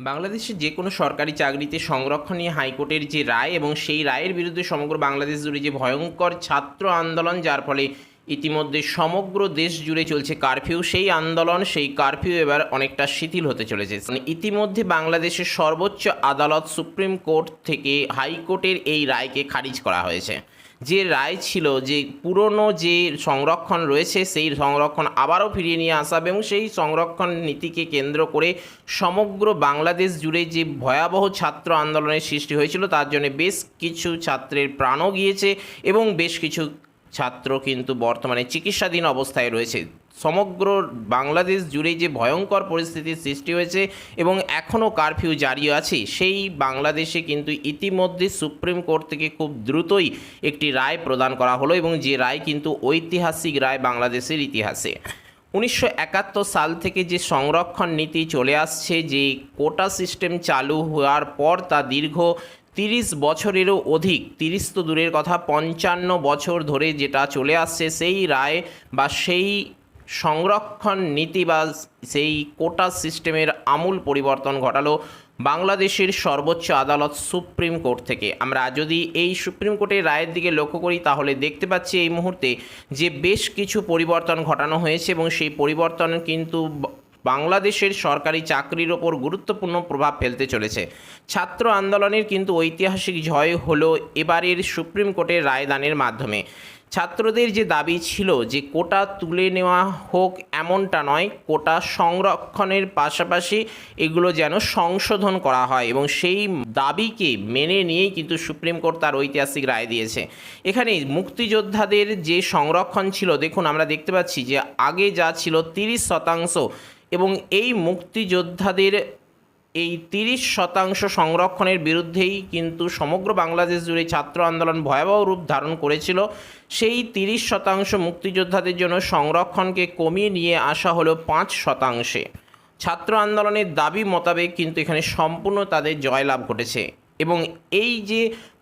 বাংলাদেশে যে কোনো সরকারি চাকরিতে সংরক্ষণ নিয়ে হাইকোর্টের যে রায় এবং সেই রায়ের বিরুদ্ধে সমগ্র বাংলাদেশ জুড়ে যে ভয়ঙ্কর ছাত্র আন্দোলন, যার ফলে ইতিমধ্যে সমগ্র দেশ জুড়ে চলছে কারফিউ। সেই আন্দোলন, সেই কারফিউ এবার অনেকটা শিথিল হতে চলেছে। মানে ইতিমধ্যে বাংলাদেশের সর্বোচ্চ আদালত সুপ্রিম কোর্ট থেকে হাইকোর্টের এই রায়কে খারিজ করা হয়েছে। যে রায় ছিল যে পুরনো যে সংরক্ষণ রয়েছে, সেই সংরক্ষণ আবারও ফিরিয়ে নিয়ে আসা এবং সেই সংরক্ষণ নীতিকে কেন্দ্র করে সমগ্র বাংলাদেশ জুড়ে যে ভয়াবহ ছাত্র আন্দোলনের সৃষ্টি হয়েছিল, তার জন্য বেশ কিছু ছাত্রের প্রাণও গিয়েছে এবং বেশ কিছু ছাত্র কিন্তু বর্তমানে চিকিৎসাধীন অবস্থায় রয়েছে। সমগ্র বাংলাদেশ জুড়ে যে ভয়ঙ্কর পরিস্থিতির সৃষ্টি হয়েছে এবং এখনও কারফিউ জারি আছে, সেই বাংলাদেশে কিন্তু ইতিমধ্যে সুপ্রিম কোর্ট থেকে খুব দ্রুতই একটি রায় প্রদান করা হলো এবং যে রায় কিন্তু ঐতিহাসিক রায় বাংলাদেশের ইতিহাসে। উনিশশো একাত্তর সাল থেকে যে সংরক্ষণ নীতি চলে আসছে, যে কোটা সিস্টেম চালু হওয়ার পর তা দীর্ঘ তিরিশ বছরেরও অধিক, তিরিশ তো দূরের কথা, পঞ্চান্ন বছর ধরে যেটা চলে আসছে, সেই রায় বা সেই সংরক্ষণ নীতি বা সেই কোটা সিস্টেমের আমূল পরিবর্তন ঘটালো বাংলাদেশের সর্বোচ্চ আদালত সুপ্রিম কোর্ট থেকে। আমরা যদি এই সুপ্রিম কোর্টের রায়ের দিকে লক্ষ্য করি, তাহলে দেখতে পাচ্ছি এই মুহূর্তে যে বেশ কিছু পরিবর্তন ঘটানো হয়েছে এবং সেই পরিবর্তন কিন্তু বাংলাদেশের সরকারি চাকরির ওপর গুরুত্বপূর্ণ প্রভাব ফেলতে চলেছে। ছাত্র আন্দোলনের কিন্তু ঐতিহাসিক জয় হলো এবারের সুপ্রিম কোর্টের রায়দানের মাধ্যমে। ছাত্রদের যে দাবি ছিল যে কোটা তুলে নেওয়া হোক এমনটা নয়, কোটা সংরক্ষণের পাশাপাশি এগুলো যেন সংশোধন করা হয় এবং সেই দাবিকে মেনে নিয়েই কিন্তু সুপ্রিম কোর্ট তার ঐতিহাসিক রায় দিয়েছে। এখানে মুক্তিযোদ্ধাদের যে সংরক্ষণ ছিল, দেখুন আমরা দেখতে পাচ্ছি যে আগে যা ছিল তিরিশ শতাংশ এবং এই মুক্তিযোদ্ধাদের এই তিরিশ শতাংশ সংরক্ষণের বিরুদ্ধেই কিন্তু সমগ্র বাংলাদেশ জুড়ে ছাত্র আন্দোলন ভয়াবহ রূপ ধারণ করেছিল। সেই তিরিশ শতাংশ মুক্তিযোদ্ধাদের জন্য সংরক্ষণকে কমিয়ে নিয়ে আসা হলো পাঁচ শতাংশে। ছাত্র আন্দোলনের দাবি মোতাবেক কিন্তু এখানে সম্পূর্ণ তাদের জয়লাভ ঘটেছে। এবং এই যে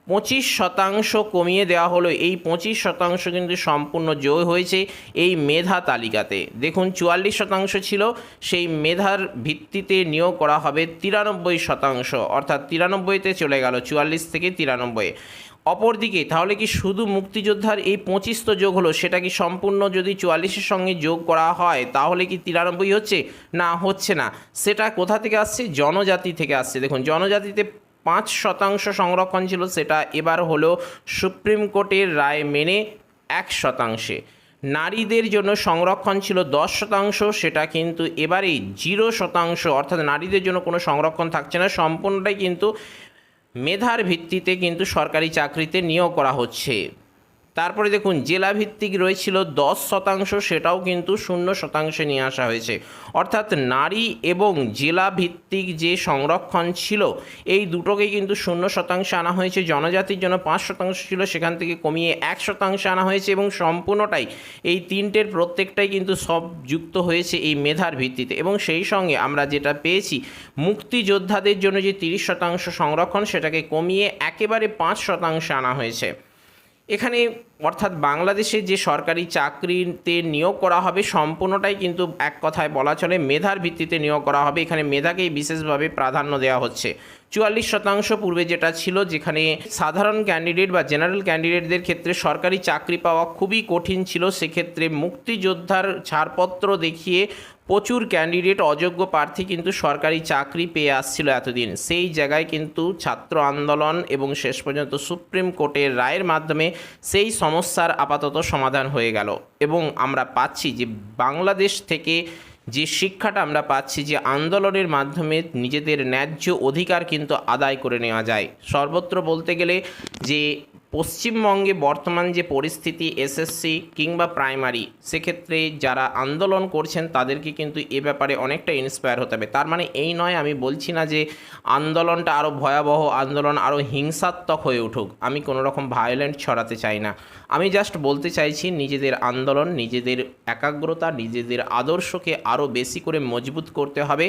পঁচিশ শতাংশ কমিয়ে দেওয়া হলো। এই পঁচিশ শতাংশ কিন্তু সম্পূর্ণ জয় হয়েছে এই মেধা তালিকাতে। দেখুন, চুয়াল্লিশ শতাংশ ছিল, সেই মেধার ভিত্তিতে নিয়োগ করা হবে তিরানব্বই শতাংশ। অর্থাৎ তিরানব্বইতে চলে গেল, চুয়াল্লিশ থেকে তিরানব্বই। অপরদিকে, তাহলে কি শুধু মুক্তিযোদ্ধার এই পঁচিশ তো যোগ হলো? সেটা কি সম্পূর্ণ যদি চুয়াল্লিশের সঙ্গে যোগ করা হয়, তাহলে কি তিরানব্বই হচ্ছে? না হচ্ছে না। সেটা কোথা থেকে আসছে? জনজাতি থেকে আসছে। দেখুন, জনজাতিতে পাঁচ শতাংশ সংরক্ষণ ছিল, সেটা এবার হলো সুপ্রিম কোর্টের রায় মেনে এক শতাংশে। নারীদের জন্য সংরক্ষণ ছিল দশ শতাংশ, সেটা কিন্তু এবারেই জিরো শতাংশ, অর্থাৎ নারীদের জন্য কোনো সংরক্ষণ থাকছে না, সম্পূর্ণটাই কিন্তু মেধার ভিত্তিতে কিন্তু সরকারি চাকরিতে নিয়োগ করা হচ্ছে। তারপরে দেখুন জেলা ভিত্তিক রয়েছিল দশ শতাংশ, সেটাও কিন্তু শূন্য শতাংশে নিয়ে আসা হয়েছে। অর্থাৎ নারী এবং জেলা ভিত্তিক যে সংরক্ষণ ছিল, এই দুটোকে কিন্তু শূন্য শতাংশে আনা হয়েছে। জনজাতির জন্য পাঁচ শতাংশ ছিল, সেখান থেকে কমিয়ে এক শতাংশে আনা হয়েছে এবং সম্পূর্ণটাই এই তিনটের প্রত্যেকটাই কিন্তু সব যুক্ত হয়েছে এই মেধার ভিত্তিতে। এবং সেই সঙ্গে আমরা যেটা পেয়েছি, মুক্তিযোদ্ধাদের জন্য যে তিরিশ শতাংশ সংরক্ষণ, সেটাকে কমিয়ে একেবারে পাঁচ শতাংশে আনা হয়েছে। এখানে অর্থাৎ বাংলাদেশে যে সরকারি চাকরিতে নিয়োগ করা হবে, সম্পূর্ণটাই কিন্তু এক কথায় বলা চলে মেধার ভিত্তিতে নিয়োগ করা হবে। এখানে মেধাকেই বিশেষভাবে প্রাধান্য দেওয়া হচ্ছে। চুয়াল্লিশ শতাংশ পূর্বে যেটা ছিল, যেখানে সাধারণ ক্যান্ডিডেট বা জেনারেল ক্যান্ডিডেটদের ক্ষেত্রে সরকারি চাকরি পাওয়া খুবই কঠিন ছিল, সেক্ষেত্রে মুক্তিযোদ্ধার ছাড়পত্র দেখিয়ে প্রচুর ক্যান্ডিডেট, অযোগ্য প্রার্থী কিন্তু সরকারি চাকরি পেয়ে আসছিল এতদিন। সেই জায়গায় কিন্তু ছাত্র আন্দোলন এবং শেষ পর্যন্ত সুপ্রিম কোর্টের রায়ের মাধ্যমে সেই সমস্যার আপাতত সমাধান হয়ে গেল এবং আমরা পাচ্ছি যে বাংলাদেশ থেকে যে শিক্ষাটা আমরা পাচ্ছি যে আন্দোলনের মাধ্যমে নিজেদের ন্যায্য অধিকার কিন্তু আদায় করে নেওয়া যায়। সর্বত্র বলতে গেলে যে পশ্চিমবঙ্গে বর্তমান যে পরিস্থিতি এসএসসি কিংবা প্রাইমারি সেক্ষেত্রে যারা আন্দোলন করছেন, তাদেরকে কিন্তু এ ব্যাপারে অনেকটা ইন্সপায়ার হতে হবে। তার মানে এই নয়, আমি বলছি না যে আন্দোলনটা আরও ভয়াবহ, আন্দোলন আরও হিংসাত্মক হয়ে উঠুক। আমি কোনো রকম ভায়োলেন্ট ছড়াতে চাই না। আমি জাস্ট বলতে চাইছি, নিজেদের আন্দোলন, নিজেদের একাগ্রতা, নিজেদের আদর্শকে আরও বেশি করে মজবুত করতে হবে।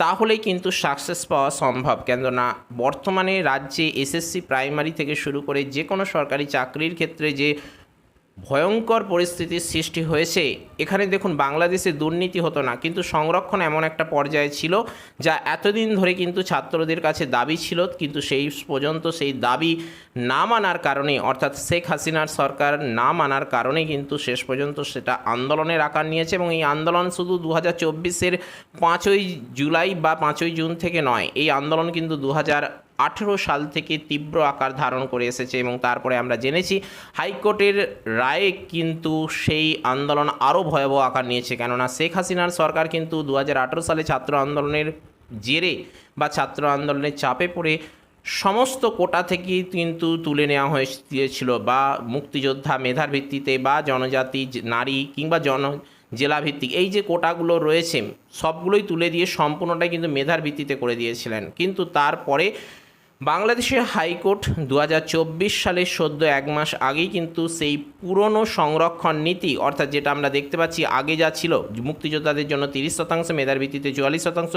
তাহলেই কিন্তু সাকসেস পাওয়া সম্ভব। কেননা বর্তমানে রাজ্যে এসএসসি প্রাইমারি থেকে শুরু করে যে কোনো সরকারি চাকরির ক্ষেত্রে যে ভয়ঙ্কর পরিস্থিতির সৃষ্টি হয়েছে। এখানে দেখুন, বাংলাদেশে দুর্নীতি হতো না, কিন্তু সংরক্ষণ এমন একটা পর্যায়ে ছিল, যা এতদিন ধরে কিন্তু ছাত্রদের কাছে দাবি ছিল, কিন্তু সেই পর্যন্ত সেই দাবি না মানার কারণে, অর্থাৎ শেখ হাসিনার সরকার না মানার কারণে কিন্তু শেষ পর্যন্ত সেটা আন্দোলনের আকার নিয়েছে এবং এই আন্দোলন শুধু দু হাজার চব্বিশের পাঁচই জুলাই বা পাঁচই জুন থেকে নয়, এই আন্দোলন কিন্তু দু হাজার আঠেরো সাল থেকে তীব্র আকার ধারণ করে এসেছে এবং তারপরে আমরা জেনেছি হাইকোর্টের রায়ে কিন্তু সেই আন্দোলন আরও ভয়াবহ আকার নিয়েছে। কেননা শেখ হাসিনার সরকার কিন্তু দু হাজার আঠেরো সালে ছাত্র আন্দোলনের জেরে বা ছাত্র আন্দোলনের চাপে পড়ে সমস্ত কোটা থেকেই কিন্তু তুলে নেওয়া হয়েছিল বা মুক্তিযোদ্ধা মেধার ভিত্তিতে বা জনজাতি নারী কিংবা জন জেলা ভিত্তিক এই যে কোটাগুলো রয়েছে সবগুলোই তুলে দিয়ে সম্পূর্ণটাই কিন্তু মেধার ভিত্তিতে করে দিয়েছিলেন। কিন্তু তারপরে বাংলাদেশের হাইকোর্ট দু হাজার চব্বিশ সালের সদ্য এক মাস আগেই কিন্তু সেই পুরনো সংরক্ষণ নীতি, অর্থাৎ যেটা আমরা দেখতে পাচ্ছি আগে যা ছিল, মুক্তিযোদ্ধাদের জন্য তিরিশ শতাংশ, মেধার ভিত্তিতে চুয়াল্লিশ শতাংশ,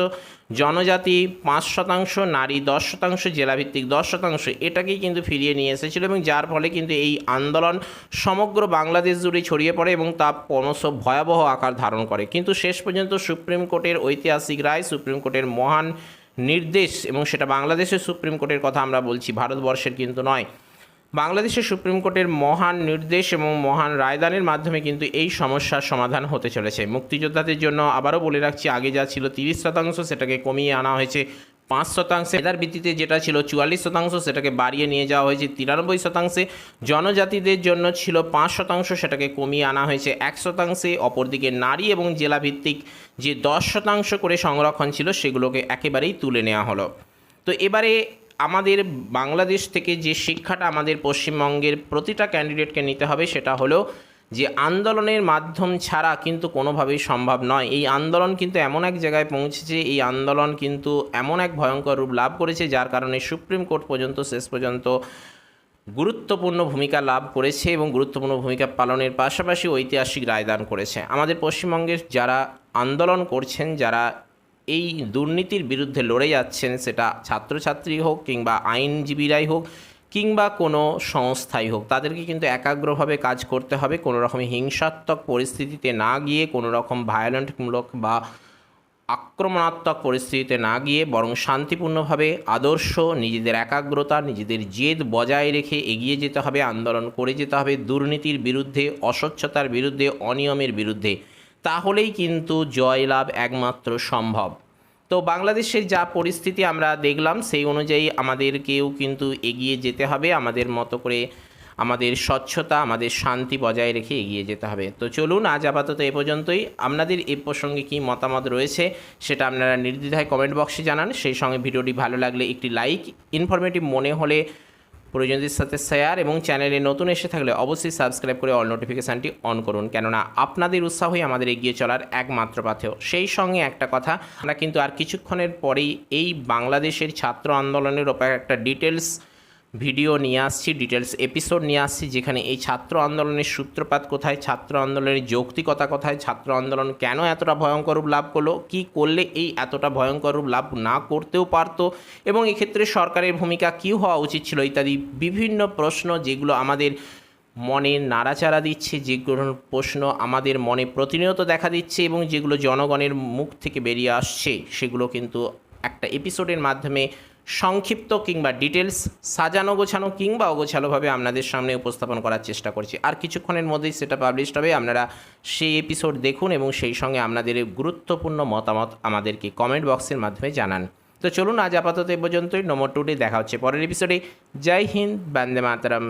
জনজাতি পাঁচ শতাংশ, নারী দশ শতাংশ, জেলাভিত্তিক দশ শতাংশ, এটাকেই কিন্তু ফিরিয়ে নিয়ে এসেছিল এবং যার ফলে কিন্তু এই আন্দোলন সমগ্র বাংলাদেশ জুড়ে ছড়িয়ে পড়ে এবং তা ক্রমশ ভয়াবহ আকার ধারণ করে। কিন্তু শেষ পর্যন্ত সুপ্রিম কোর্টের ঐতিহাসিক রায়, সুপ্রিম কোর্টের মহান নির্দেশ এবং সেটা বাংলাদেশের সুপ্রিম কোর্টের কথা আমরা বলছি, ভারতবর্ষের কিন্তু নয়। বাংলাদেশের সুপ্রিম কোর্টের মহান নির্দেশ এবং মহান রায়দানের মাধ্যমে কিন্তু এই সমস্যার সমাধান হতে চলেছে। মুক্তিযোদ্ধাদের জন্য আবারও বলে রাখছি, আগে যা ছিল তিরিশ শতাংশ সেটাকে কমিয়ে আনা হয়েছে। পাঁচ শতাংশে। মেধার ভিত্তিতে যেটা ছিল চুয়াল্লিশ শতাংশ, সেটাকে বাড়িয়ে নিয়ে যাওয়া হয়েছে তিরানব্বই শতাংশে। জনজাতিদের জন্য ছিল পাঁচ শতাংশ, সেটাকে কমিয়ে আনা হয়েছে এক শতাংশে। অপরদিকে নারী এবং জেলাভিত্তিক যে দশ শতাংশ করে সংরক্ষণ ছিল, সেগুলোকে একেবারেই তুলে নেওয়া হলো। তো এবারে আমাদের বাংলাদেশ থেকে যে শিক্ষাটা আমাদের পশ্চিমবঙ্গের প্রতিটা ক্যান্ডিডেটকে নিতে হবে, সেটা হলো যে আন্দোলনের মাধ্যম ছাড়া কিন্তু কোনোভাবেই সম্ভব নয়। এই আন্দোলন কিন্তু এমন এক জায়গায় পৌঁছেছে, এই আন্দোলন কিন্তু এমন এক ভয়ঙ্কর রূপ লাভ করেছে, যার কারণে সুপ্রিম কোর্ট পর্যন্ত, শেষ পর্যন্ত গুরুত্বপূর্ণ ভূমিকা লাভ করেছে এবং গুরুত্বপূর্ণ ভূমিকা পালনের পাশাপাশি ঐতিহাসিক রায়দান করেছে। আমাদের পশ্চিমবঙ্গের যারা আন্দোলন করছেন, যারা এই দুর্নীতির বিরুদ্ধে লড়ে যাচ্ছেন, সেটা ছাত্রছাত্রী হোক কিংবা আইনজীবীরাই হোক কিংবা কোনো সংস্থাই হোক, তাদেরকে কিন্তু একাগ্রভাবে কাজ করতে হবে, কোনো রকম হিংসাত্মক পরিস্থিতিতে না গিয়ে, কোনো রকম ভায়োলেন্টমূলক বা আক্রমণাত্মক পরিস্থিতিতে না গিয়ে, বরং শান্তিপূর্ণভাবে আদর্শ, নিজেদের একাগ্রতা, নিজেদের জেদ বজায় রেখে এগিয়ে যেতে হবে, আন্দোলন করে যেতে হবে, দুর্নীতির বিরুদ্ধে, অস্বচ্ছতার বিরুদ্ধে, অনিয়মের বিরুদ্ধে। তাহলেই কিন্তু জয়লাভ একমাত্র সম্ভব। তো বাংলাদেশের যা পরিস্থিতি আমরা দেখলাম, সেই অনুযায়ী আমাদেরকেও কিন্তু এগিয়ে যেতে হবে। আমাদের মতো করে আমাদের স্বচ্ছতা, আমাদের শান্তি বজায় রেখে এগিয়ে যেতে হবে। তো চলুন, আজ আপাতত এ পর্যন্তই। আপনাদের এ প্রসঙ্গে কী মতামত রয়েছে, সেটা আপনারা নির্দ্বিধায় কমেন্ট বক্সে জানান। সেই সঙ্গে ভিডিওটি ভালো লাগলে একটি লাইক, ইনফরমেটিভ মনে হলে প্রয়োজনদের সাথে শেয়ার এবং চ্যানেলে নতুন এসে থাকলে অবশ্যই সাবস্ক্রাইব করে অল নোটিফিকেশানটি অন করুন। কেননা আপনাদের উৎসাহই আমাদের এগিয়ে চলার একমাত্র পাথেও সেই সঙ্গে একটা কথা, আমরা কিন্তু আর কিছুক্ষণের পরেই এই বাংলাদেশের ছাত্র আন্দোলনের ওপর একটা ডিটেলস ভিডিও নিয়ে আসছি ডিটেলস এপিসোড নিয়ে আসছি, যেখানে এই ছাত্র আন্দোলনের সূত্রপাত কোথায়, ছাত্র আন্দোলনের যৌক্তিকতা কোথায়, ছাত্র আন্দোলন কেন এতটা ভয়ঙ্কর রূপ লাভ করল, কি করলে এই এতটা ভয়ঙ্কর রূপ লাভ না করতেও পারতো, এবং এক্ষেত্রে সরকারের ভূমিকা কী হওয়া উচিত ছিল ইত্যাদি বিভিন্ন প্রশ্ন যেগুলো আমাদের মনে নাড়াচাড়া দিচ্ছে যেগুলো প্রশ্ন আমাদের মনে প্রতিনিয়ত দেখা দিচ্ছে এবং যেগুলো জনগণের মুখ থেকে বেরিয়ে আসছে, সেগুলো কিন্তু একটা এপিসোডের মাধ্যমে সংক্ষিপ্ত কিংবা ডিটেলস সাজানো, গোছানো কিংবা অগোছালোভাবে আপনাদের সামনে উপস্থাপন করার চেষ্টা করছি। আর কিছুক্ষণের মধ্যেই সেটা পাবলিশড হবে। আপনারা সেই এপিসোড দেখুন এবং সেই সঙ্গে আপনাদের গুরুত্বপূর্ণ মতামত আমাদেরকে কমেন্ট বক্সের মাধ্যমে জানান। তো চলুন আজ আপাতত এ পর্যন্তই। নম্বর টুটি দেখা হচ্ছে পরের এপিসোডে জয় হিন্দ। বন্দে মাতরম।